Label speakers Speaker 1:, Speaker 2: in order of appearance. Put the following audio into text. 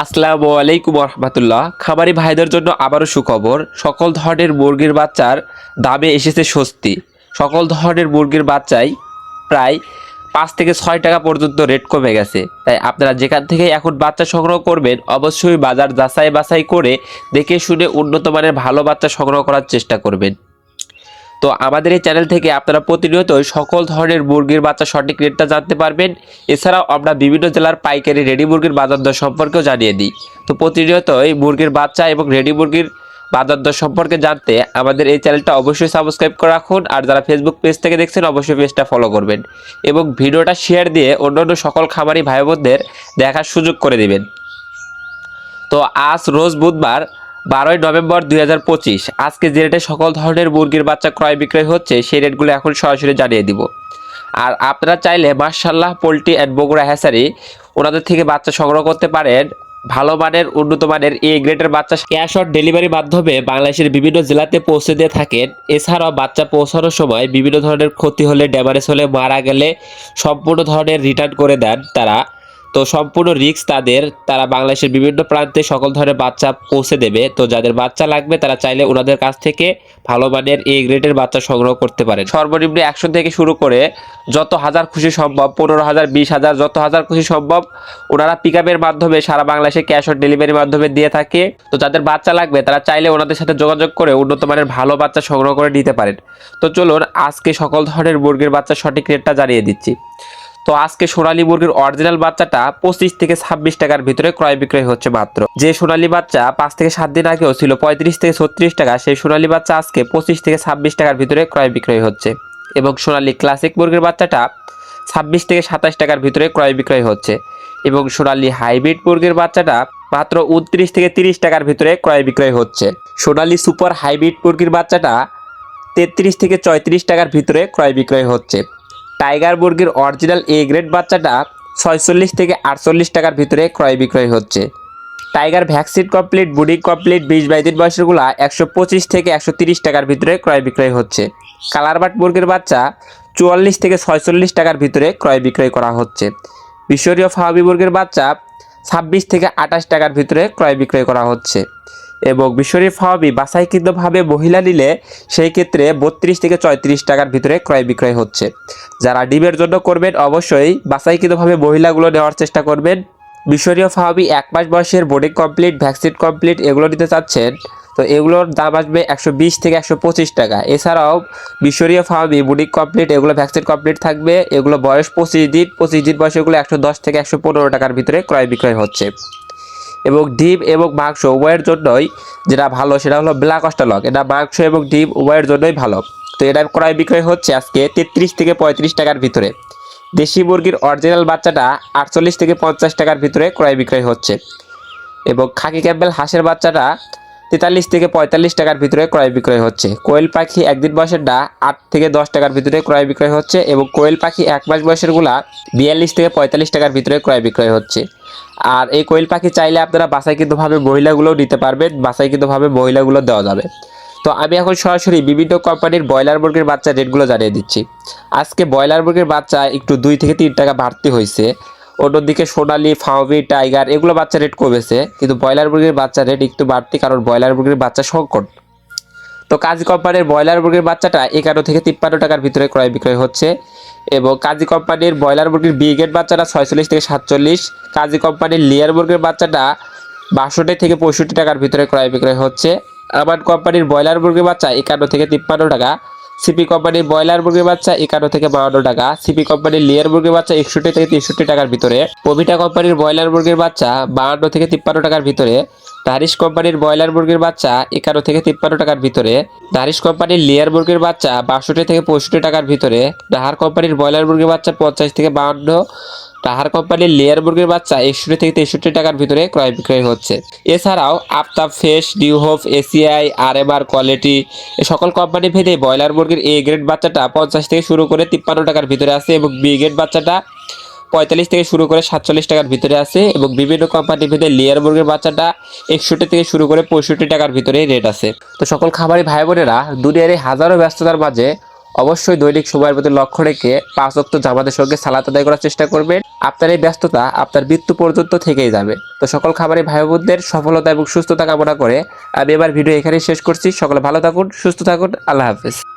Speaker 1: আসসালামু আলাইকুম রহমতুল্লাহ খামারি ভাইদের জন্য আবারও সুখবর, সকল ধরনের মুরগির বাচ্চার দামে এসেছে স্বস্তি। সকল ধরনের মুরগির বাচ্চাই প্রায় পাঁচ থেকে ছয় টাকা পর্যন্ত রেট কমে গেছে। তাই আপনারা যেখান থেকে এখন বাচ্চা সংগ্রহ করবেন, অবশ্যই বাজার যাচাই বাছাই করে দেখে শুনে উন্নত মানের ভালো বাচ্চা সংগ্রহ করার চেষ্টা করবেন। তো আমাদের এই চ্যানেল থেকে আপনারা প্রতিনিয়তই সকল ধরনের মুরগির বাচ্চা সঠিক রেটটা জানতে পারবেন। এছাড়াও আমরা বিভিন্ন জেলার পাইকারি রেডি মুরগির বাজার দর সম্পর্কেও জানিয়ে দিই। তো প্রতিনিয়তই মুরগির বাচ্চা এবং রেডি মুরগির বাজার দর সম্পর্কে জানতে আমাদের এই চ্যানেলটা অবশ্যই সাবস্ক্রাইব করে রাখুন আর যারা ফেসবুক পেজ থেকে দেখছেন, অবশ্যই পেজটা ফলো করবেন এবং ভিডিওটা শেয়ার দিয়ে অন্যান্য সকল খামারি ভাই বোনদের দেখার সুযোগ করে দিবেন। তো আজ রোজ বুধবার বারোই নভেম্বর দুই হাজার পঁচিশ। আজকে যে রেটে সকল ধরনের মুরগির বাচ্চা ক্রয় বিক্রয় হচ্ছে, সেই রেটগুলো এখন সরাসরি জানিয়ে দিব। আর আপনারা চাইলে মার্শাল্লাহ পোলট্রি অ্যান্ড বগুড়া হ্যাসারি ওনাদের থেকে বাচ্চা সংগ্রহ করতে পারেন। ভালো মানের, উন্নত মানের এ গ্রেডের বাচ্চা ক্যাশ অন ডেলিভারির মাধ্যমে বাংলাদেশের বিভিন্ন জেলাতে পৌঁছে দিয়ে থাকেন। এছাড়াও বাচ্চা পৌঁছানোর সময় বিভিন্ন ধরনের ক্ষতি হলে ড্যামারেজ হলে, মারা গেলে সম্পূর্ণ ধরনের রিটার্ন করে দেন তারা। তো সম্পূর্ণ রিস্ক তাদের, তারা বাংলাদেশের বিভিন্ন প্রান্তে সকল ধরনের বাচ্চা পৌঁছে দেবে। তো যাদের বাচ্চা লাগবে, তারা চাইলে ওনাদের কাছ থেকে ভালো মানের এ গ্রেডের বাচ্চা সংগ্রহ করতে পারেন। সর্বনিম্ন একশো থেকে শুরু করে যত হাজার খুশি সম্ভব, পনেরো হাজার, বিশ হাজার, যত হাজার খুশি সম্ভব, ওনারা পিক মাধ্যমে সারা বাংলাদেশে ক্যাশ অন ডেলিভারির মাধ্যমে দিয়ে থাকে। তো যাদের বাচ্চা লাগবে, তারা চাইলে ওনাদের সাথে যোগাযোগ করে উন্নত মানের ভালো বাচ্চা সংগ্রহ করে নিতে পারেন। তো চলুন, আজকে সকল ধরনের মুরগির বাচ্চা সঠিক রেটটা জানিয়ে দিচ্ছি। তো আজকে সোনালী মুরগির অরিজিনাল বাচ্চাটা পঁচিশ থেকে ছাব্বিশ টাকার ভিতরে ক্রয় বিক্রয় হচ্ছে মাত্র। যে সোনালী বাচ্চা পাঁচ থেকে সাত দিন আগেও ছিল পঁয়ত্রিশ থেকে ছত্রিশ টাকা, সেই সোনালী বাচ্চা আজকে পঁচিশ থেকে ছাব্বিশ টাকার ভিতরে ক্রয় বিক্রয় হচ্ছে। এবং সোনালী ক্লাসিক মুরগির বাচ্চাটা ছাব্বিশ থেকে সাতাশ টাকার ভিতরে ক্রয় বিক্রয় হচ্ছে। এবং সোনালী হাইব্রিড মুরগির বাচ্চাটা মাত্র উনত্রিশ থেকে তিরিশ টাকার ভিতরে ক্রয় বিক্রয় হচ্ছে। সোনালী সুপার হাইব্রিড মুরগির বাচ্চাটা তেত্রিশ থেকে চৌত্রিশ টাকার ভিতরে ক্রয় বিক্রয় হচ্ছে। টাইগার মুরগির অরিজিনাল এ গ্রেড বাচ্চাটা ছয়চল্লিশ থেকে আটচল্লিশ টাকার ভিতরে ক্রয় বিক্রয় হচ্ছে। টাইগার ভ্যাকসিন কমপ্লিট, বুডিং কমপ্লিট, বিশ বাইশ দিন বয়সেরগুলা একশো পঁচিশ থেকে একশো তিরিশ টাকার ভিতরে ক্রয় বিক্রয় হচ্ছে। কালারবাট মুরগির বাচ্চা চুয়াল্লিশ থেকে ছয়চল্লিশ টাকার ভিতরে ক্রয় বিক্রয় করা হচ্ছে। বিশ্বরীয় ফাহাবি মুরগির বাচ্চা ছাব্বিশ থেকে আঠাশ টাকার ভিতরে ক্রয় বিক্রয় করা হচ্ছে। এবং মিশরি ফাওয়াবি বাছাইকৃতভাবে মহিলা নিলে সেই ক্ষেত্রে বত্রিশ থেকে চৌত্রিশ টাকার ভিতরে ক্রয় বিক্রয় হচ্ছে। যারা ডিমের জন্য করবেন অবশ্যই বাছাইকৃতভাবে মহিলাগুলো নেওয়ার চেষ্টা করবেন। মিশরীয় ফাওয়াবি এক মাস বয়সের বোর্ডিং কমপ্লিট ভ্যাকসিন কমপ্লিট এগুলো নিতে চাচ্ছেন, তো এগুলোর দাম আসবে একশো বিশ থেকে একশো পঁচিশ টাকা। এছাড়াও মিশরীয় ফাওয়াবি বুডিং কমপ্লিট এগুলো ভ্যাকসিন কমপ্লিট থাকবে, এগুলো বয়স পঁচিশ দিন পঁচিশ দিন বয়সে এগুলো একশো দশ থেকে একশো পনেরো টাকার ভিতরে ক্রয় বিক্রয় হচ্ছে। এবং ডিম এবং মাংস উভয়ের জন্যই যেটা ভালো, সেটা হলো ব্ল্যাক অস্টালক এটা মাংস এবং ডিম উভয়ের জন্যই ভালো। তো এটার ক্রয় বিক্রয় হচ্ছে আজকে তেত্রিশ থেকে পঁয়ত্রিশ টাকার ভিতরে। দেশি মুরগির অরিজিনাল বাচ্চাটা আটচল্লিশ থেকে পঞ্চাশ টাকার ভিতরে ক্রয় বিক্রয় হচ্ছে। এবং খাকি ক্যাম্বেল হাঁসের বাচ্চাটা তেতাল্লিশ থেকে পঁয়তাল্লিশ টাকার ভিতরে ক্রয় বিক্রয় হচ্ছে। কোয়েল পাখি একদিন বয়সেরটা আট থেকে দশ টাকার ভিতরে ক্রয় বিক্রয় হচ্ছে এবং কোয়েল পাখি এক মাস বয়সেরগুলা বিয়াল্লিশ থেকে পঁয়তাল্লিশ টাকার ভিতরে ক্রয় বিক্রয় হচ্ছে। আর এই কোয়েল পাখি চাইলে আপনারা বাছাইকৃতভাবে মহিলাগুলোও নিতে পারবেন, বাছাইকৃতভাবে মহিলাগুলো দেওয়া যাবে। তো আমি এখন সরাসরি বিভিন্ন কোম্পানির ব্রয়লার মুরগির বাচ্চা রেটগুলো জানিয়ে দিচ্ছি। আজকে ব্রয়লার মুরগির বাচ্চা একটু দুই থেকে তিন টাকা বাড়তি হয়েছে। অন্যদিকে সোনালি, ফাওবি, টাইগার, এগুলো বাচ্চা রেট কমেছে, কিন্তু ব্রয়লার মুরগির বাচ্চা রেট একটু বাড়তি কারণ ব্রয়লার মুরগির বাচ্চা সংকট। তো কাজী কোম্পানির ব্রয়লার মুরগির বাচ্চাটা এগারো থেকে তিপ্পান্ন টাকার ভিতরে ক্রয় বিক্রয় হচ্ছে এবং কাজী কোম্পানির ব্রয়লার মুরগির ব্রিগেড বাচ্চাটা ছয়চল্লিশ থেকে সাতচল্লিশ, কাজী কোম্পানির লেয়ার মুরগির বাচ্চাটা বাষট্টি থেকে পঁয়ষট্টি টাকার ভিতরে ক্রয় বিক্রয় হচ্ছে। আমান কোম্পানির ব্রয়লার মুরগির বাচ্চা একান্ন থেকে তিপ্পান্ন টাকা সিপি কোম্পানির ব্রয়লার মুরগির বাচ্চা একান্ন থেকে বাউন্ন টাকা, সিপি কোম্পানির লেয়ার মুরগির বাচ্চা একষট্টি থেকে তেষট্টি টাকার ভিতরে পবিটা কোম্পানির ব্রয়লার মুরগির বাচ্চা বাহান্ন থেকে তিপ্পান্ন টাকার ভিতরে দারিশ কোম্পানির ব্রয়লার মুরগির বাচ্চা একান্ন থেকে তিপ্পান্ন টাকার ভিতরে দারিশ কোম্পানির লেয়ার মুরগির বাচ্চা বাষট্টি থেকে পঁয়ষট্টি টাকার ভিতরে নাহার কোম্পানির ব্রয়লার মুরগির বাচ্চা পঞ্চাশ থেকে বাহান্ন টাহার কোম্পানির লেয়ার মুরগির বাচ্চা একষট্টি থেকে তেষট্টি টাকার ভিতরে ক্রয় বিক্রয় হচ্ছে। এছাড়াও আফতাব ফেস নিউ হোপ এসিআই আর এম আর কোয়ালিটি সকল কোম্পানি ভেদে ব্রয়লার মুরগির এ গ্রেড বাচ্চাটা পঞ্চাশ থেকে শুরু করে তিপ্পান্ন টাকার ভিতরে আছে এবং বি গ্রেড বাচ্চাটা পঁয়তাল্লিশ থেকে শুরু করে সাতচল্লিশ টাকার ভিতরে আছে এবং বিভিন্ন কোম্পানি ভেদে লেয়ার মুরগির বাচ্চাটা একষট্টি থেকে শুরু করে পঁয়ষট্টি টাকার ভিতরে রেট আছে। তো সকল খামারি ভাই বোনেরা দুনিয়ার হাজারো ব্যস্ততার মাঝে অবশ্যই দৈনিক সময়ের প্রতি লক্ষ্য রেখে পাঁচ অক্ট জামাতের সঙ্গে সালাত আদায় করার চেষ্টা করবেন। আপনার এই ব্যস্ততা আপনার মৃত্যু পর্যন্ত থেকেই যাবে। তো সকল খাবারের ভাই বোনদের সফলতা এবং সুস্থতা কামনা করে আমি এবার ভিডিও এখানেই শেষ করছি। সকলে ভালো থাকুন, সুস্থ থাকুন। আল্লাহ হাফেজ।